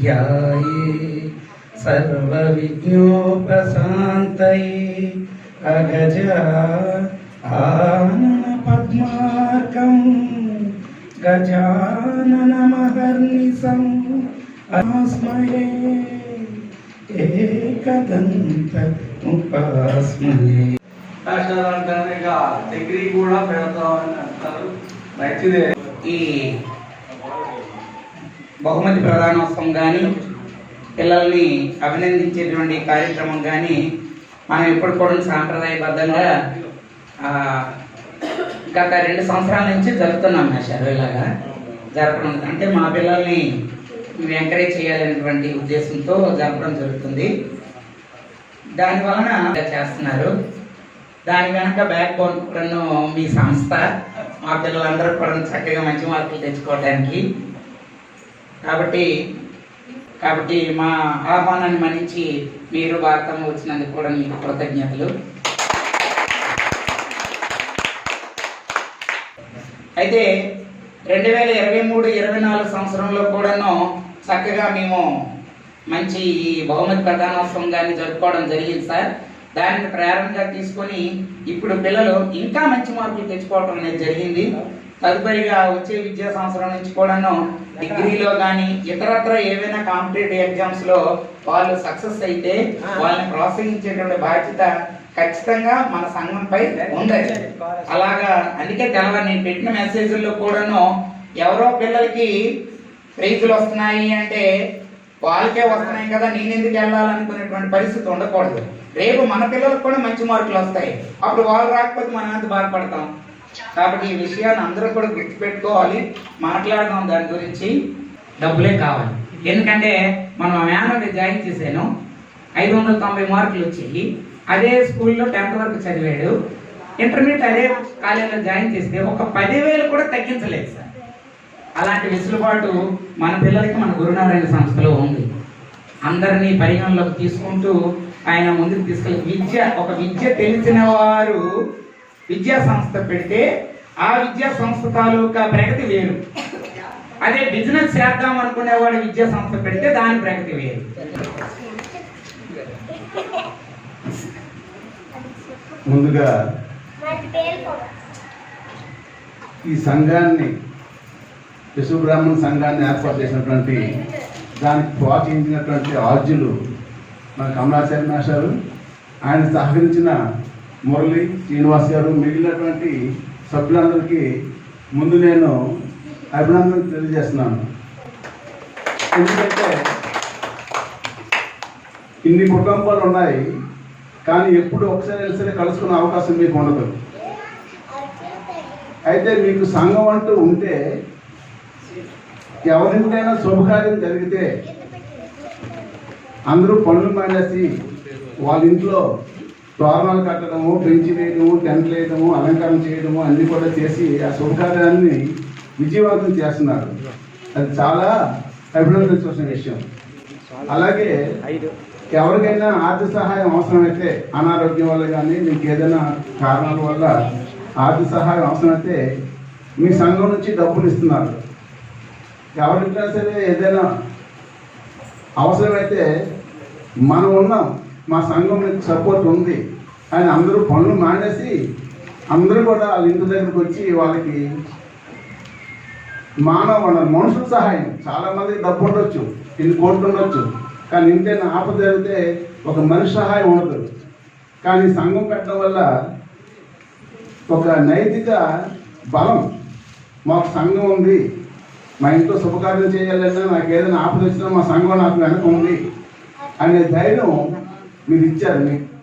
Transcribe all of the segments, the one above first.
ध्याये सर्वविज्ञोपशान्तये अगजा आननपद्मार्कं गजाननमहर्निशम् आस्मये एकदन्त उपास्मये master అంటారు ఇక degree కూడా పెడతామని అంటారు మంచిదే ఈ బహుమతి ప్రధానోత్సవం కానీ పిల్లల్ని అభినందించేటువంటి కార్యక్రమం కానీ మనం ఇప్పుడు కూడా సాంప్రదాయబద్ధంగా గత రెండు సంవత్సరాల నుంచి జరుపుతున్నాం మేషారు ఇలాగా జరపడం. అంటే మా పిల్లల్ని మేము ఎంకరేజ్ చేయాలనేటువంటి ఉద్దేశంతో జరపడం జరుగుతుంది. దాని వలన చేస్తున్నారు. దాని వెనక బ్యాక్ బోన్ మీ సంస్థ మా పిల్లలందరూ కూడా చక్కగా మంచి మార్కులు తెచ్చుకోవడానికి కాబట్టి కాబట్టి మా ఆహ్వానాన్ని మన్నించి మీరు భారతం వచ్చినందుకు కూడా మీకు కృతజ్ఞతలు. అయితే రెండు వేల ఇరవై మూడు ఇరవై నాలుగు సంవత్సరంలో కూడాను చక్కగా మేము మంచి ఈ బహుమతి ప్రధానోత్సవం కానీ జరుపుకోవడం జరిగింది సార్. దానికి ప్రేరణగా తీసుకొని ఇప్పుడు పిల్లలు ఇంకా మంచి మార్కులు తెచ్చుకోవడం అనేది జరిగింది. తదుపరిగా వచ్చే విద్యా సంవత్సరం నుంచి కూడాను డిగ్రీలో కానీ ఇతరత్ర ఏవైనా కాంపిటేటివ్ ఎగ్జామ్స్లో వాళ్ళు సక్సెస్ అయితే వాళ్ళని ప్రోత్సహించేటువంటి బాధ్యత ఖచ్చితంగా మన సంఘంపై ఉంది అలాగా అందుకే తెలవని నేను పెట్టిన మెసేజ్ల్లో కూడాను ఎవరో పిల్లలకి ప్రైజులు వస్తున్నాయి అంటే వాళ్ళకే వస్తున్నాయి కదా నేను ఎందుకు వెళ్ళాలనుకునేటువంటి పరిస్థితి ఉండకూడదు. రేపు మన పిల్లలకు కూడా మంచి మార్కులు వస్తాయి. అప్పుడు వాళ్ళు రాకపోతే మనం ఎంత బాధపడతాం? కాబట్టి ఈ విషయాన్ని అందరూ కూడా గుర్తుపెట్టుకోవాలి. మాట్లాడదాం దాని గురించి. డబ్బులే కావాలి. ఎందుకంటే మనం మేనల్ని జాయిన్ చేశాను. ఐదు వందల తొంభై మార్కులు వచ్చాయి. అదే స్కూల్లో టెన్త్ వరకు చదివాడు. ఇంటర్మీడియట్ అదే కాలేజీలో జాయిన్ చేస్తే ఒక పదివేలు కూడా తగ్గించలేదు సార్. అలాంటి వెసులుబాటు మన పిల్లలకి మన గురునారాయణ సంస్థలో ఉంది. అందరినీ పరిగణలోకి తీసుకుంటూ ఆయన ముందుకు తీసుకెళ్ళి విద్య ఒక విద్య తెలిసిన వారు విద్యా సంస్థ పెడితే ఆ విద్యా సంస్థ తాలూకా ప్రగతి వేరు. అదే బిజినెస్ చేద్దాం అనుకునేవాడు విద్యా సంస్థ పెడితే దాని ప్రగతి వేరు. ముందుగా ఈ సంఘాన్ని విశ్వబ్రాహ్మణ సంఘాన్ని ఏర్పాటు చేసినటువంటి దానికి ప్రోత్సహించినటువంటి ఆర్జులు మన కమలాచార్య మాస్టారు ఆయన సహకరించిన మురళి శ్రీనివాస్ గారు మిగిలినటువంటి సభ్యులందరికీ ముందు నేను అభినందనలు తెలియజేస్తున్నాను. ఎందుకంటే ఇన్ని కుటుంబాలు ఉన్నాయి కానీ ఎప్పుడు ఒకసారి వెళ్ళసరి కలుసుకునే అవకాశం మీకు ఉండదు. అయితే మీకు సంఘం అంటూ ఉంటే ఎవరింటైనా శుభకార్యం జరిగితే అందరూ పనులు మానేసి వాళ్ళ ఇంట్లో తోరణాలు కట్టడము పెంచి వేయడము టెంట్లు వేయడము అలంకారం చేయడము అన్ని కూడా చేసి ఆ శుభకార్యాన్ని విజయవంతం చేస్తున్నారు. అది చాలా అభినందించవలసిన విషయం. అలాగే ఎవరికైనా ఆర్థిక సహాయం అవసరమైతే అనారోగ్యం వల్ల కానీ మీకు ఏదైనా కారణాల వల్ల ఆర్థిక సహాయం అవసరమైతే మీ సంఘం నుంచి డబ్బులు ఇస్తున్నారు. ఎవరికైనా సరే ఏదైనా అవసరమైతే మనం ఉన్నాం. మా సంఘం మీకు సపోర్ట్ ఉంది. అని అందరూ పనులు మానేసి అందరూ కూడా వాళ్ళ ఇంటి దగ్గరికి వచ్చి వాళ్ళకి మానవ వనరు మనుషుల సహాయం. చాలా మందికి డబ్బు ఉండొచ్చు ఇన్ని కోట్లు ఉండొచ్చు కానీ ఇంటైనా ఆపద జరిగితే ఒక మనిషి సహాయం ఉండదు. కానీ సంఘం పెట్టడం వల్ల ఒక నైతిక బలం మాకు సంఘం ఉంది. మా ఇంట్లో శుభకార్యం చేయాలన్నా నాకు ఏదైనా ఆపద వచ్చినా మా సంఘం నాకు వెనక ఉంది అనే ధైర్యం మీరు ఇచ్చారు మీకు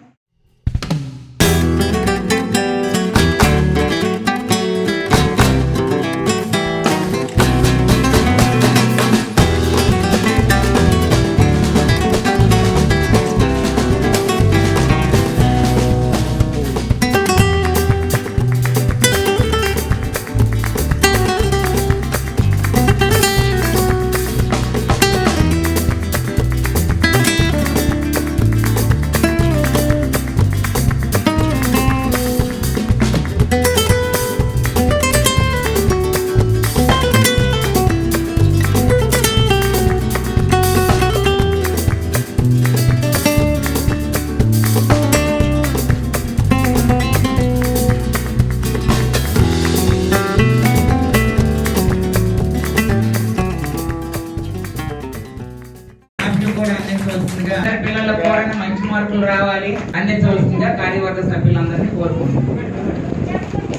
మార్కులు రావాలి. అందించవలసిందిగా కార్యవర్గ సభ్యులందరినీ కోరుకుంటున్నాం.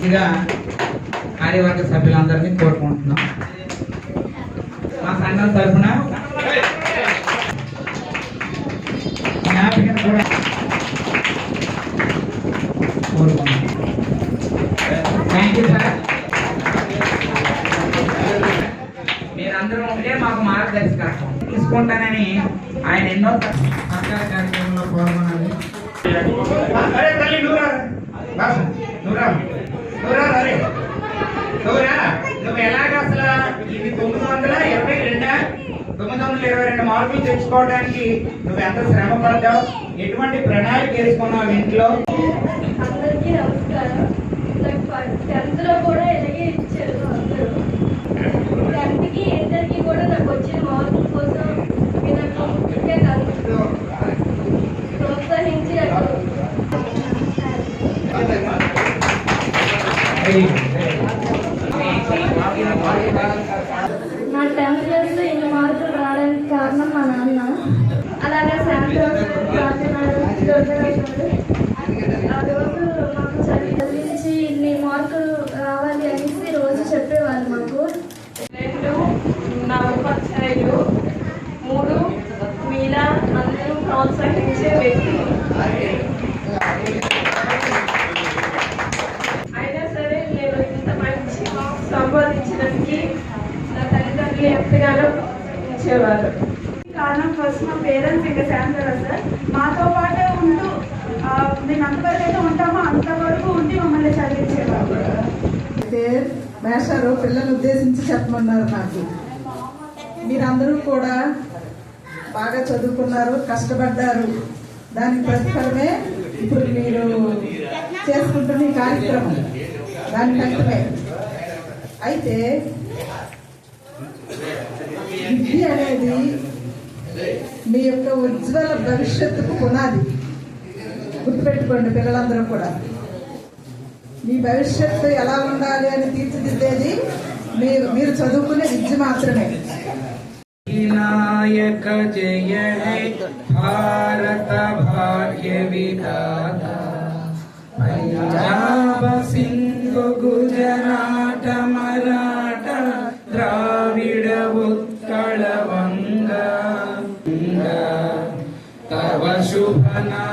ఇక కార్యవర్గ సభ్యులందరినీ కోరుకుంటున్నాం. మా సంఘం తరఫున జ్ఞాపికను కూడా కోరుకుంటున్నాం. థ్యాంక్ యూ సార్ మీరందరూ ఉంటే మాకు మార్గదర్శకత్వం తీసుకుంటానని ఆయన ఎన్నో తెచ్చుకోవడానికి నువ్వు ఎంత శ్రమ పడ్డావు ఎటువంటి ప్రణాళిక వేసుకున్నావు ఇంట్లో? అందరికీ నమస్కారం. నాకు టెన్త్లో కూడా ఇలాగే ఇచ్చారు అందరూ. టెన్త్కి ఇంటర్కి కూడా నాకు వచ్చిన మార్కుల కోసం మీరు నాకు ముఖ్యంగా నన్ను ప్రోత్సహించి నాకు నా టెన్త్ క్లాస్లో ఇన్ని మార్కులు చదివించి ఇన్ని మార్కులు రావాలి అనేసి రోజు చెప్పేవాళ్ళు మాకు రెండు నా ఉపాధ్యాయులు మూడు మీలా అందరూ ప్రోత్సహించే వ్యక్తి అయినా సరే నేను ఇంత మంచి మార్క్స్ సంపాదించడానికి నా తల్లిదండ్రులు ఎంతగానో ఉంచేవారు కారణం ఫస్ట్ మా పేరెంట్స్ ఇంకా శాంతరా సార్. మాతో పాటే ఉంటూ మేము అంతవరకు అయితే ఉంటామో అంతవరకు ఉండి మమ్మల్ని చదివించేవారు. అయితే మేషారు పిల్లలు ఉద్దేశించి చెప్పమన్నారు నాకు. మీరందరూ కూడా బాగా చదువుకున్నారు కష్టపడ్డారు. దాని ప్రతిఫలమే ఇప్పుడు మీరు చేసుకుంటున్న ఈ కార్యక్రమం. దాని ఫలితమే అయితే విద్య అనేది మీ యొక్క ఉజ్వల భవిష్యత్తుకు పునాది గుర్తుపెట్టుకోండి పిల్లలందరూ కూడా. మీ భవిష్యత్తు ఎలా ఉండాలి అని తీర్చిదిద్దేది మీరు మీరు చదువుకునే విద్య మాత్రమే. వినాయక జయ భారత భాగ్య విధాత. పంజాబ సింధు గుజరాట Shubhana